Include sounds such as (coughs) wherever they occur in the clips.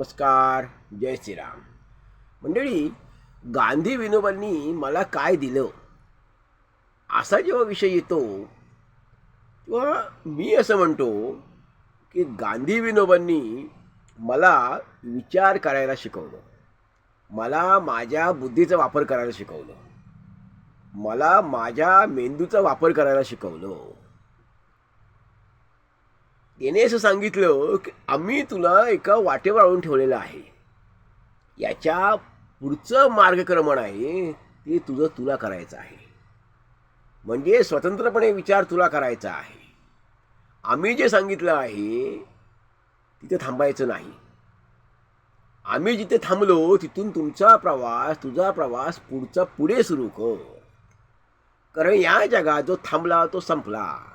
नमस्कार जय श्रीराम. मंडळी गांधी विनोबांनी मला काय दिलं? असा जेव्हा विषय येतो तेव्हा मी असं म्हणतो की गांधी विनोबांनी मला विचार करायला शिकवलं. मला माझ्या बुद्धीचा वापर करायला शिकवलं. मला माझ्या मेंदूचा वापर करायला शिकवलं. त्याने असं सांगितलं की आम्ही तुला एका वाटेवर आणून ठेवलेलं आहे. याच्या पुढचं मार्गक्रमण आहे ते तुझं तुला करायचं आहे. म्हणजे स्वतंत्रपणे विचार तुला करायचा आहे. आम्ही जे सांगितलं आहे तिथे थांबायचं नाही. आम्ही जिथे थांबलो तिथून तुमचा प्रवास तुझा प्रवास पुढचा पुढे सुरू कर. कारण या जगात जो थांबला तो संपला.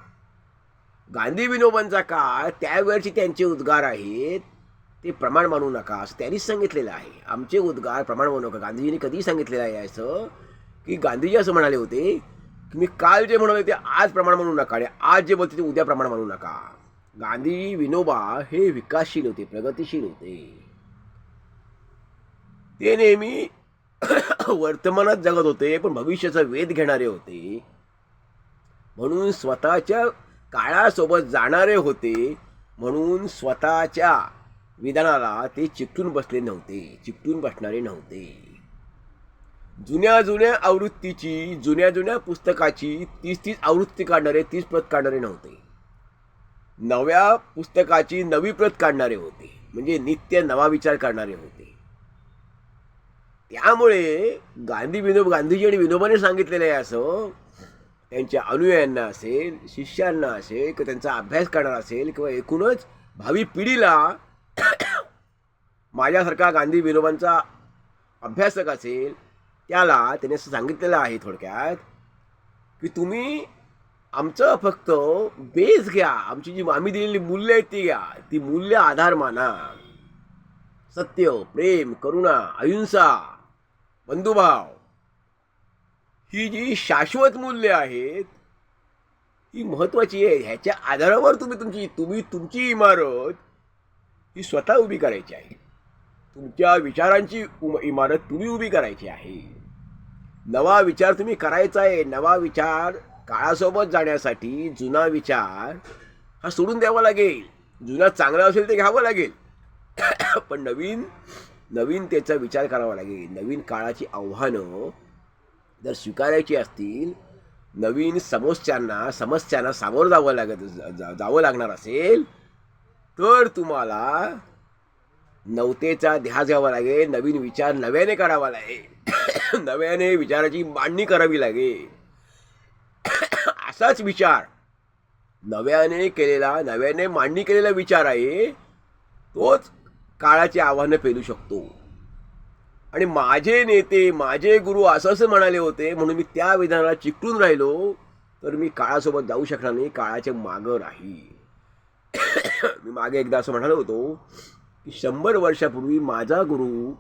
गांधी विनोबांचा काळ त्यावेळची त्यांचे उद्गार आहेत ते प्रमाण मानू नका असं त्यांनीच सांगितलेलं आहे. आमचे उद्गार प्रमाण मानू नका. गांधीजींनी कधीही सांगितलेलं आहे असं की गांधीजी असं म्हणाले होते की मी काल जे म्हणाले ते आज प्रमाण मानू नका आणि आज जे बोलते ते उद्या प्रमाण मानू नका. गांधी विनोबा हे विकासशील होते प्रगतिशील होते. ते नेहमी (coughs) वर्तमानात जगत होते पण भविष्याचा वेध घेणारे होते. म्हणून स्वतःच्या काळासोबत जाणारे होते म्हणून स्वतःच्या विधानाला ते चिकटून बसले नव्हते चिकटून बसणारे नव्हते. जुन्या जुन्या आवृत्तीची जुन्या जुन्या पुस्तकाची तीस तीस आवृत्ती काढणारे तीस प्रत काढणारे नव्हते. नव्या पुस्तकाची नवी प्रत काढणारे होते म्हणजे नित्य नवा विचार करणारे होते. त्यामुळे गांधी विनोब गांधीजी आणि विनोबाने सांगितलेलं आहे असं त्यांच्या अनुयायांना असेल शिष्यांना असेल किंवा त्यांचा अभ्यास करणार असेल किंवा एकूणच भावी पिढीला (coughs) माझ्यासारखा गांधी विनोबांचा अभ्यासक असेल त्याला त्याने असं सांगितलेलं आहे थोडक्यात की तुम्ही आमचं फक्त बेस घ्या आमची जी आम्ही दिलेली मूल्य आहेत ती घ्या ती मूल्य आधार माना. सत्य प्रेम करुणा अहिंसा बंधुभाव ही जी शाश्वत मूल्य आहेत ही महत्वाची आहे. ह्याच्या आधारावर तुम्ही तुमची तुम्ही तुमची इमारत ही स्वतः उभी करायची आहे. तुमच्या विचारांची उम- इमारत तुम्ही उभी करायची आहे. नवा विचार तुम्ही करायचा आहे. नवा विचार काळासोबत जाण्यासाठी जुना विचार हा सोडून द्यावा लागेल. जुना चांगला असेल ते घ्यावं लागेल. (coughs) पण नवीन नवीन त्याचा विचार करावा लागेल. नवीन काळाची आव्हानं जर स्वीकारायची असतील नवीन समस्यांना समस्यांना सामोरं जावं लागत जा- जावं लागणार असेल तर तुम्हाला नवतेचा ध्यास घ्यावा लागेल नवीन विचार नव्याने करावा लागेल. (coughs) नव्याने विचाराची मांडणी करावी लागेल. (coughs) असाच विचार नव्याने केलेला नव्याने मांडणी केलेला विचार आहे तोच काळाची आव्हानं पेलू शकतो. आणि माझे नेते माझे गुरु असं असं म्हणाले होते म्हणून मी त्या विधानाला चिकटून राहिलो तर मी काळासोबत जाऊ शकणार नाही काळाच्या मागं राहील. (coughs) मी मागे एकदा असं म्हणालो होतो की शंभर वर्षापूर्वी माझा गुरु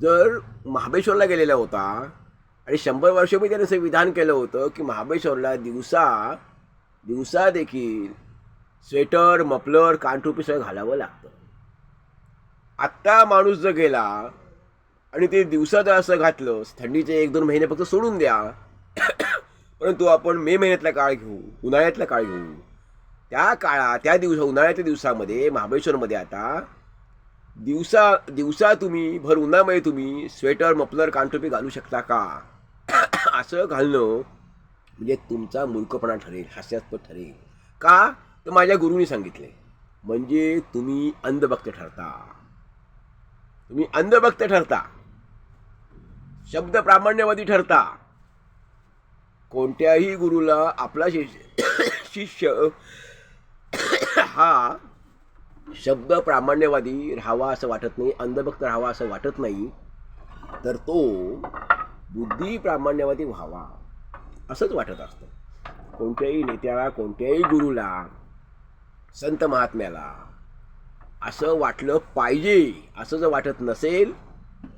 जर महाबळेश्वरला गेलेला होता आणि शंभर वर्षापूर्वी त्याने असं विधान केलं होतं की महाबळेश्वरला दिवसा दिवसा देखील स्वेटर मफलर कानटोपी सगळं घालावं लागतं. आत्ता माणूस जर गेला आणि ते दिवसात असं घातलं थंडीचे एक दोन महिने फक्त सोडून द्या परंतु आपण मे महिन्यातला काळ घेऊ उन्हाळ्यातला काळ घेऊ त्या काळात त्या दिवसा उन्हाळ्याच्या दिवसामध्ये महाबळेश्वरमध्ये आता दिवसा दिवसा तुम्ही भर उन्हामध्ये तुम्ही स्वेटर मफलर कानटोपी घालू शकता का? असं घालणं म्हणजे तुमचा मूर्खपणा ठरेल हास्यास्पद ठरेल. का? तर माझ्या गुरुनी सांगितले म्हणजे तुम्ही अंधभक्त ठरता. तुम्ही अंधभक्त ठरता. शब्द प्रामाण्यवादी ठरता. कोणत्याही गुरुला आपला शिष्य शिष्य हा शब्द प्रामाण्यवादी राहावा असं वाटत नाही अंधभक्त राहावा असं वाटत नाही तर तो बुद्धी प्रामाण्यवादी व्हावा असंच वाटत असतं. कोणत्याही नेत्याला कोणत्याही गुरुला संत महात्म्याला असं वाटलं पाहिजे. असं जर वाटत नसेल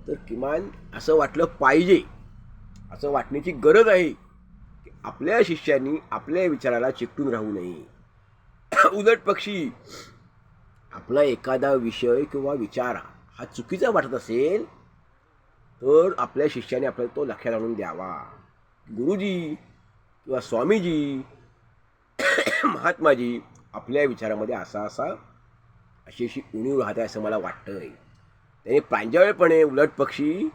तर किमान असं वाटलं पाहिजे. असं वाटण्याची गरज आहे की आपल्या शिष्यांनी आपल्या विचाराला चिकटून राहू नये. (coughs) उलट पक्षी आपला एखादा विषय किंवा विचार हा चुकीचा वाटत असेल तर आपल्या शिष्याने आपल्याला तो लक्षात आणून द्यावा. गुरुजी किंवा स्वामीजी (coughs) महात्माजी आपल्या विचारामध्ये असा असा अशी अशी उणीव राहते असं मला वाटतंय. त्याने प्रांजळपणे उलट पक्षी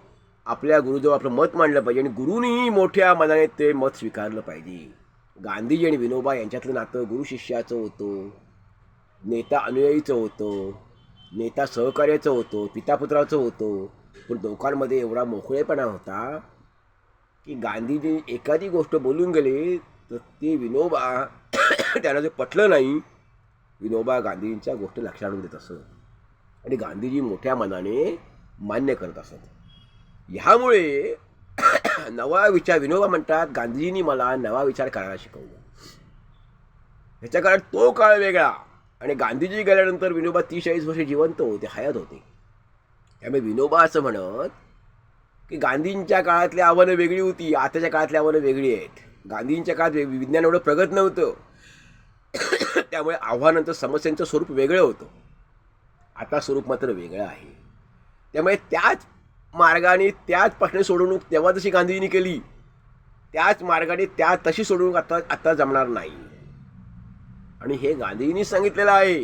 आपल्या गुरुजवळ आपलं मत मांडलं पाहिजे आणि गुरुनीही मोठ्या मनाने ते मत स्वीकारलं पाहिजे. गांधीजी आणि विनोबा यांच्यातलं नातं गुरु शिष्याचं होतं नेता अनुयायीचं होतं नेता सहकार्याचं होतं पितापुत्राचं होतं. पण दोघांमध्ये एवढा मोकळेपणा होता की गांधीजी एखादी गोष्ट बोलून गेले तर ते विनोबा (coughs) त्यांना जे पटलं नाही विनोबा गांधींच्या गोष्ट लक्षात आणून देत असत. आणि गांधीजी मोठ्या मनाने मान्य करत असत. ह्यामुळे (coughs) नवा विचार विनोबा म्हणतात गांधीजींनी मला नवा विचार करायला शिकवला. ह्याच्या काळात तो काळ वेगळा आणि गांधीजी गेल्यानंतर विनोबा तीस चाळीस वर्ष जिवंत होते हयात होते. त्यामुळे विनोबा असं म्हणत की गांधींच्या काळातली आव्हानं वेगळी होती आताच्या काळातली आव्हानं वेगळी आहेत. गांधींच्या काळात विज्ञान एवढं प्रगत नव्हतं. (coughs) त्यामुळे आव्हानांचं समस्यांचं स्वरूप वेगळं होतं. आता स्वरूप मात्र वेगळं आहे. त्यामुळे त्याच मार्गाने त्याच प्रश्न सोडवणूक तेव्हा जशी गांधीजींनी केली त्याच मार्गाने त्या तशी सोडवणूक आता आता जमणार नाही. आणि हे गांधीजींनी सांगितलेलं आहे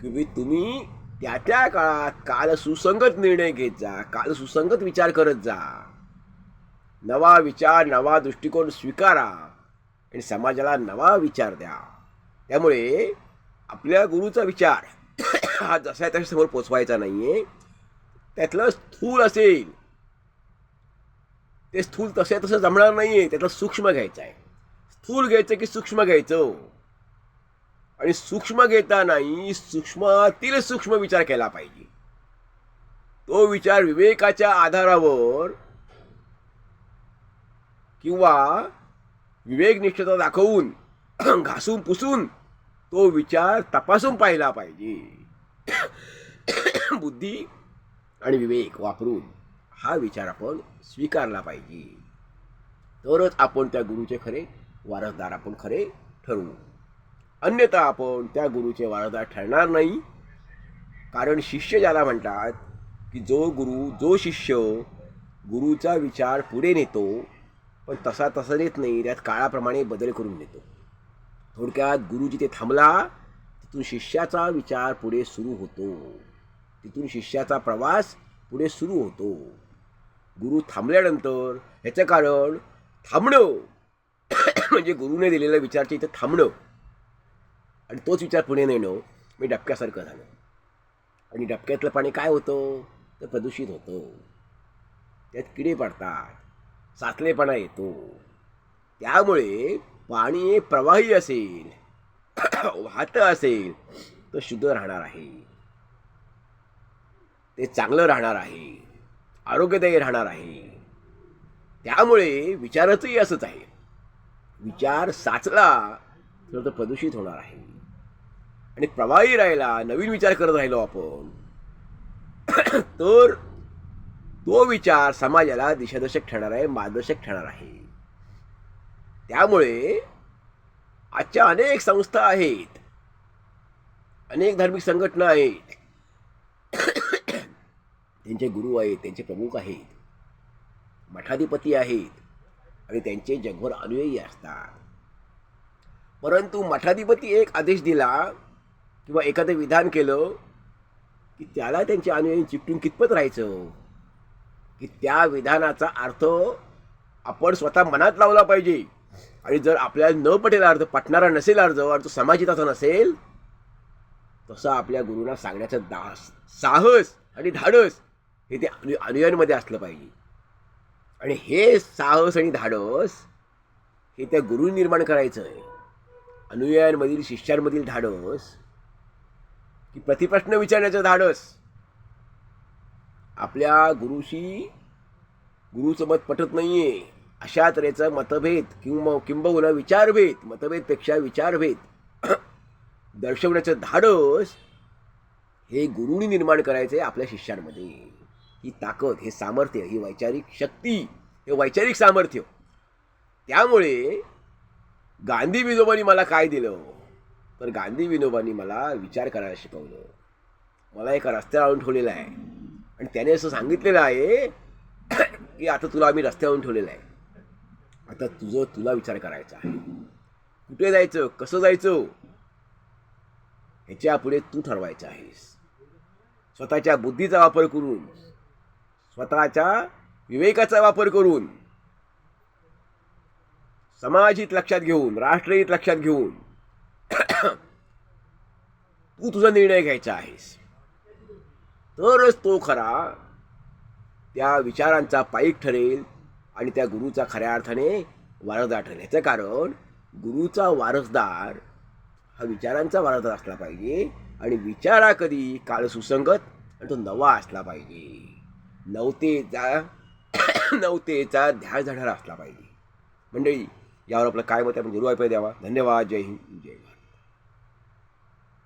की मी तुम्ही त्या त्या काळात काल सुसंगत निर्णय घेत जा काल सुसंगत विचार करत जा. नवा विचार नवा दृष्टिकोन स्वीकारा आणि समाजाला नवा विचार द्या. त्यामुळे आपल्या गुरुचा विचार हा जसा त्याच्यासमोर पोचवायचा नाहीये. त्यातलं स्थूल असेल ते स्थूल तसे तसं जमणार नाहीये. त्यातलं सूक्ष्म घ्यायचं आहे. स्थूल घ्यायचं की सूक्ष्म घ्यायचं? आणि सूक्ष्म घेतानाही सूक्ष्मातील सूक्ष्म विचार केला पाहिजे. तो विचार विवेकाच्या आधारावर किंवा विवेकनिष्ठता दाखवून (clears throat) घासून पुसून तो विचार तपासून पाहिला पाहिजे. (clears throat) बुद्धी आणि विवेक वापरून हा विचार आपण स्वीकारला पाहिजे. तरच आपण त्या गुरुचे खरे वारसदार आपण खरे ठरवू. अन्यथा आपण त्या गुरुचे वारसदार ठरणार नाही. कारण शिष्य ज्याला म्हणतात की जो गुरु जो शिष्य गुरुचा विचार पुढे नेतो पण तसा तसा नेत नाही त्यात काळाप्रमाणे बदल करून नेतो. थोडक्यात गुरु जिथे थांबला तिथून शिष्याचा विचार पुढे सुरू होतो. तिथून शिष्याचा प्रवास पुढे सुरू होतो. गुरु थांबल्यानंतर ह्याचं कारण थांबणं. (coughs) म्हणजे गुरुने दिलेल्या विचारच्या इथं थांबणं. आणि तोच विचार पुढे नेणं. मी डबक्यासारखं झालं. आणि डबक्यातलं पाणी काय होतं? तर प्रदूषित होतं. त्यात किडे पडतात. साचलेपणा येतो. त्यामुळे पाणी प्रवाही असेल (clears throat) वाहतं असेल तर शुद्ध राहणार आहे. ते चांगलं राहणार आहे आरोग्यदायी राहणार आहे. त्यामुळे विचाराचंही असंच आहे. विचार साचला तर तो प्रदूषित होणार आहे. आणि प्रवाही राहिला नवीन विचार करत राहिलो आपण. (clears throat) तर तो विचार समाजाला दिशादर्शक ठरणार आहे मार्गदर्शक ठरणार आहे. त्यामुळे आजच्या अनेक संस्था आहेत. अनेक धार्मिक संघटना आहेत. त्यांचे गुरु आहेत त्यांचे प्रमुख आहेत. मठाधिपती आहेत आणि त्यांचे जगभर अनुयायी असतात. परंतु मठाधिपती एक आदेश दिला किंवा एखादं विधान केलं की त्याला त्यांच्या अनुयायी चिपटून कितपत राहायचं? की त्या विधानाचा अर्थ आपण स्वतः मनात लावला पाहिजे. आणि जर आपल्याला न पटेल अर्थ पटणारा नसेल अर्थ आणि तो समाजिताचा नसेल तसं आपल्या गुरुना सांगण्याचं दास साहस आणि धाडस हे ते अनु अनुयायांमध्ये असलं पाहिजे. आणि हे साहस आणि धाडस हे त्या गुरु निर्माण करायचं आहे. अनुयायांमधील शिष्यांमधील धाडस की प्रतिप्रश्न विचारण्याचं धाडस. आपल्या गुरुशी गुरुचं मत पटत नाहीये. अशा तऱ्हेचं मतभेद किंवा किंबहुना विचारभेद मतभेदपेक्षा विचारभेद. (clears throat) दर्शवण्याचं धाडस हे गुरुनी निर्माण करायचे आपल्या शिष्यांमध्ये. ही ताकद हे सामर्थ्य ही वैचारिक शक्ती हे वैचारिक सामर्थ्य. त्यामुळे गांधी विनोबांनी मला काय दिलं? तर गांधी विनोबांनी मला विचार करायला शिकवलं. मला एका रस्त्यावर आणून ठेवलेला आहे. आणि त्याने असं सांगितलेलं आहे (clears throat) की आता तुला आम्ही रस्त्यावरून आणून ठेवलेलं आहे. आता तुझं तुला विचार करायचा आहे. कुठे जायचं? कसं जायचं? ह्याच्या पुढे तू ठरवायचं आहेस. स्वतःच्या बुद्धीचा वापर करून स्वतःच्या विवेकाचा वापर करून समाजहित लक्षात घेऊन राष्ट्रहित लक्षात घेऊन तू तुझा निर्णय घ्यायचा आहेस. तरच तो खरा. त्या विचारांचा पाईक ठरेल. आणि त्या गुरुचा खऱ्या अर्थाने वारसदार ठरेल याचं कारण गुरुचा वारसदार हा विचारांचा वारसदार असला पाहिजे आणि विचारा कधी काळ सुसंगत आणि तो नवा असला पाहिजे. नवतेचा (coughs) नवतेचा ध्यास धरणारा असला पाहिजे. मंडळी यावर आपलं काय मत आहे? आपण जरूर ऐकूया द्यावा धन्यवाद. जय हिंद. जय